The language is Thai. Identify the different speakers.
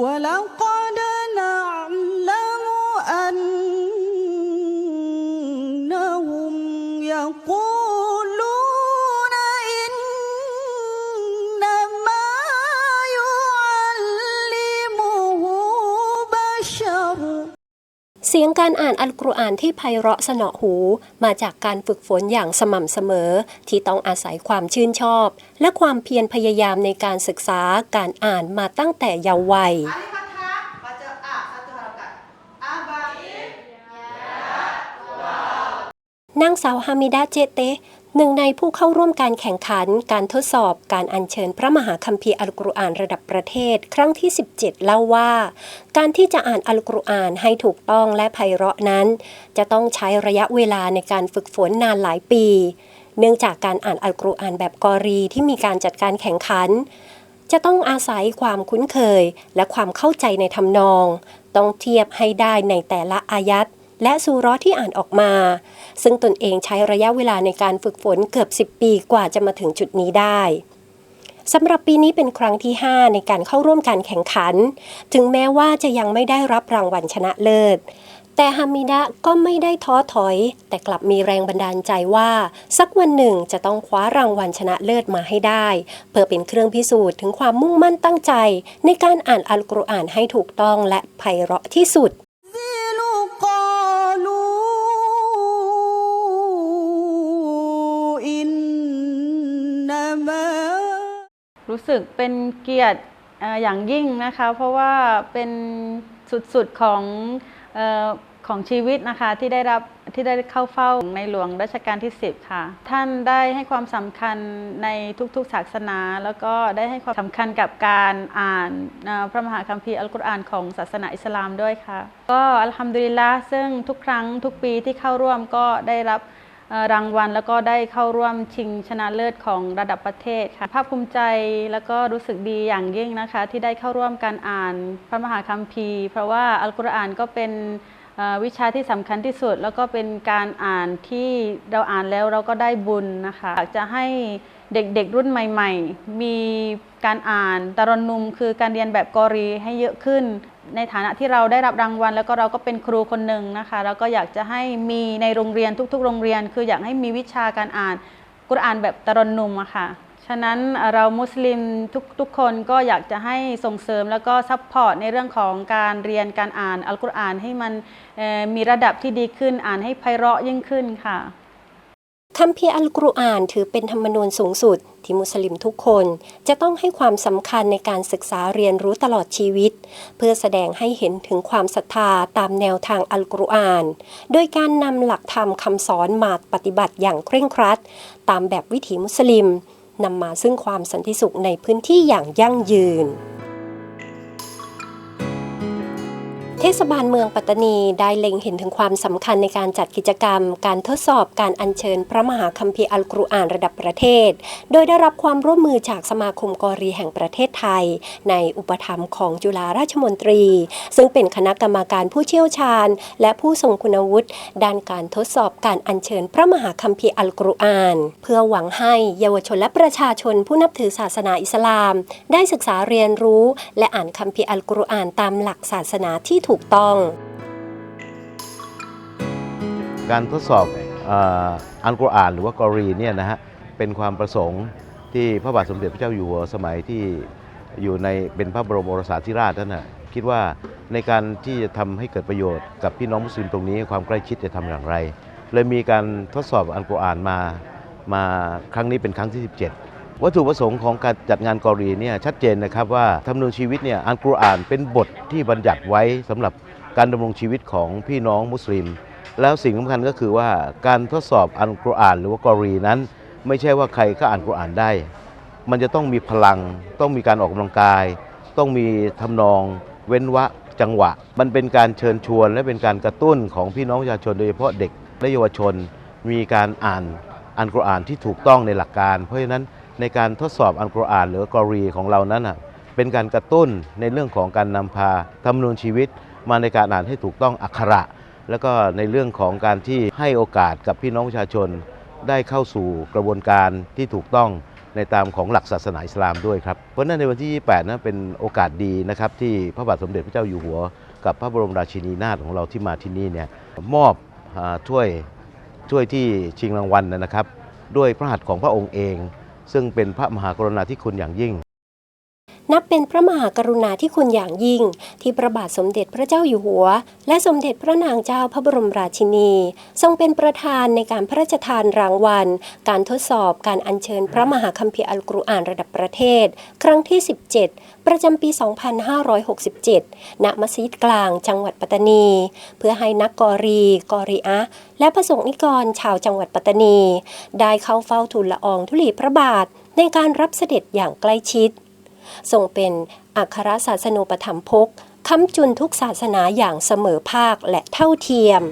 Speaker 1: ولقد
Speaker 2: เสียงการอ่านอัลกุรอานที่ไพเราะสนอหู มาจากการฝึกฝนอย่างสม่ำเสมอ ที่ต้องอาศัยความชื่นชอบ และความเพียรพยายามในการศึกษาการอ่านมาตั้งแต่เยาว์วัยนางสาวฮามิดาเจเต หนึ่งในผู้เข้าร่วมการแข่งขันการทดสอบการอัญเชิญพระมหาคัมภีร์อัลกุรอานระดับประเทศ ครั้งที่ 17 เล่าว่า การที่จะอ่านอัลกุรอานให้ถูกต้องและไพเราะนั้น จะต้องใช้ระยะเวลาในการฝึกฝนนานหลายปี เนื่องจากการอ่านอัลกุรอานแบบกอรีที่มีการจัดการแข่งขัน จะต้องอาศัยความคุ้นเคยและความเข้าใจในทำนอง ต้องเทียบให้ได้ในแต่ละอายัด และซูราะห์ที่อ่านออกมา ซึ่งตนเองใช้ระยะเวลาในการฝึกฝนเกือบ 10 ปีกว่าจะมาถึงจุดนี้ได้สำหรับปีนี้เป็นครั้งที่ 5 ในการเข้าร่วมการแข่งขัน ถึงแม้ว่าจะยังไม่ได้รับรางวัลชนะเลิศ แต่ฮามิดะก็ไม่ได้ท้อถอย แต่กลับมีแรงบันดาลใจว่า สักวันหนึ่งจะต้องคว้ารางวัลชนะเลิศมาให้ได้ เพื่อเป็นเครื่องพิสูจน์ถึงความมุ่งมั่นตั้งใจ ในการอ่านอัลกุรอานให้ถูกต้องและไพเราะที่สุด
Speaker 3: รู้สึกเป็นเกียรติอย่างยิ่งนะคะ เพราะว่าเป็นสุดๆของออของชีวิตนะคะที่ได้รับที่ได้เข้าเฝ้าในหลวงรัชกาลที่ 10 ค่ะ ท่านได้ให้ความสำคัญในทุกๆศาสนา แล้วก็ได้ให้ความสำคัญกับการอ่านพระมหาคัมภีร์อัลกุรอานของศาสนาอิสลามด้วยค่ะ ก็อัลฮัมดุลิลละห์ซึ่งทุกครั้งทุกปีที่เข้าร่วมก็ได้รับ รางวัล แล้วก็ได้เข้าร่วมชิงชนะเลิศของระดับประเทศค่ะภาคภูมิใจแล้วก็รู้สึกดีอย่างยิ่งนะคะ ที่ได้เข้าร่วมการอ่านพระมหาคัมภีร์ เพราะว่าอัลกุรอานก็เป็น วิชาที่สำคัญที่สุด แล้วก็เป็นการอ่านที่เราอ่านแล้วเราก็ได้บุญนะคะอยากจะให้เด็กๆรุ่นใหม่ ๆ มีการอ่านตรนุมคือการเรียนแบบกอรีให้เยอะขึ้น ในฐานะที่เราได้รับรางวัล แล้วก็เราก็เป็นครูคนหนึ่งนะคะ แล้วก็อยากจะให้มีในโรงเรียนทุกๆ โรงเรียน คืออยากให้มีวิชาการอ่านกุรอานแบบตรนุมอะค่ะ ฉะนั้นเรามุสลิมทุกทุกคนก็อยากจะให้ส่งเสริมแล้วก็ซัพพอร์ตในเรื่องของการเรียนการอ่านอัลกุรอานให้มันมีระดับที่ดีขึ้นอ่านให้ไพเราะยิ่งขึ้นค่ะ
Speaker 2: คัมภีร์อัลกุรอานถือเป็นธรรมนูญสูงสุด ที่มุสลิมทุกคนจะต้องให้ความสำคัญในการศึกษาเรียนรู้ตลอดชีวิต เพื่อแสดงให้เห็นถึงความศรัทธาตามแนวทางอัลกุรอาน โดยการนำหลักธรรมคำสอนมาปฏิบัติอย่างเคร่งครัด ตามแบบวิถีมุสลิม นำมาซึ่งความสันติสุขในพื้นที่อย่างยั่งยืน เทศบาลเมืองปัตตานีได้เล็งเห็นถึงความสำคัญในการจัดกิจกรรม การทดสอบการอัญเชิญพระมหาคัมภีร์อัลกุรอานระดับประเทศ โดยได้รับความร่วมมือจากสมาคมกอรีแห่งประเทศไทย ในอุปถัมภ์ของจุฬาราชมนตรี ซึ่งเป็นคณะกรรมการผู้เชี่ยวชาญ และผู้ทรงคุณวุฒิด้านการทดสอบการอัญเชิญพระมหาคัมภีร์อัลกุรอาน เพื่อหวังให้เยาวชนและประชาชนผู้นับถือศาสนาอิสลาม ได้ศึกษาเรียนรู้ และอ่านคัมภีร์อัลกุรอานตามหลักศาสนาที่ถูกต้อง
Speaker 4: การทดสอบอัลกุรอานหรือว่ากอรีเนี่ยนะฮะเป็นความประสงค์ที่พระบาทสมเด็จพระเจ้าอยู่หัวสมัยที่อยู่ในเป็นพระบรมโอรสาธิราชท่านนะคิดว่าในการที่จะทำให้เกิดประโยชน์กับพี่น้องมุสลิมตรงนี้ความใกล้ชิดจะทำอย่างไร เลยมีการทดสอบอัลกุรอานมามาครั้งนี้เป็นครั้งที่ 17 วัตถุประสงค์ของการจัดงานกอรีเนี่ยชัดเจนนะครับว่าธรรมนูญชีวิตเนี่ยอัลกุรอานเป็นบทที่บัญญัติไว้สำหรับการดำรงชีวิตของพี่น้องมุสลิม แล้วสิ่งสำคัญก็คือว่าการทดสอบอัลกุรอาน หรือว่ากอรีนั้น ไม่ใช่ว่าใครก็อ่านกุรอานได้ มันจะต้องมีพลัง ต้องมีการออกกำลังกาย ต้องมีทำนอง เว้นวรรคจังหวะ มันเป็นการเชิญชวน และเป็นการกระตุ้นของพี่น้องประชาชนโดยเฉพาะเด็กและเยาวชน มีการอ่านอัลกุรอานที่ถูกต้องในหลักการ เพราะฉะนั้น ในการทดสอบอัลกุรอานหรือกอรีของเรานั้นเป็นการกระตุ้นในเรื่องของการนำพาธรรมนูญชีวิต มาในการอ่านให้ถูกต้องอักขระ แล้วก็ในเรื่องของการที่ให้โอกาสกับพี่น้องประชาชน ได้เข้าสู่กระบวนการที่ถูกต้องในตามของหลักศาสนาอิสลามด้วยครับ เพราะนั้นในวันที่ 28นะเป็นโอกาสดีนะครับที่พระบาทสมเด็จพระเจ้าอยู่หัว กับพระบรมราชินีนาถของเราที่มาที่นี่เนี่ยมอบอถ้วยถ้วยที่ชิงรางวัลนะครับ ด้วยพระหัตถ์ของพระองค์เอง ซึ่งเป็นพระมหากรุณาธิคุณอย่างยิ่ง
Speaker 2: นับเป็นพระมหากรุณาธิคุณอย่างยิ่ง ที่พระบาทสมเด็จพระเจ้าอยู่หัว และสมเด็จพระนางเจ้าพระบรมราชินี ทรงเป็นประธานในการพระราชทานรางวัล การทดสอบการอัญเชิญพระมหาคัมภีร์อัลกุรอานระดับประเทศ ครั้งที่ 17 ประจำปี 2567 ณ มัสยิดกลางจังหวัดปัตตานี เพื่อให้นักกอรี กอริอะและประสงค์นิกรชาวจังหวัดปัตตานี ได้เข้าเฝ้าทูลละอองธุลีพระบาทในการรับเสด็จอย่างใกล้ชิด ทรงเป็นอัครศาสนูปถัมภกค้ำจุนทุกศาสนาอย่างเสมอภาคและเท่าเทียม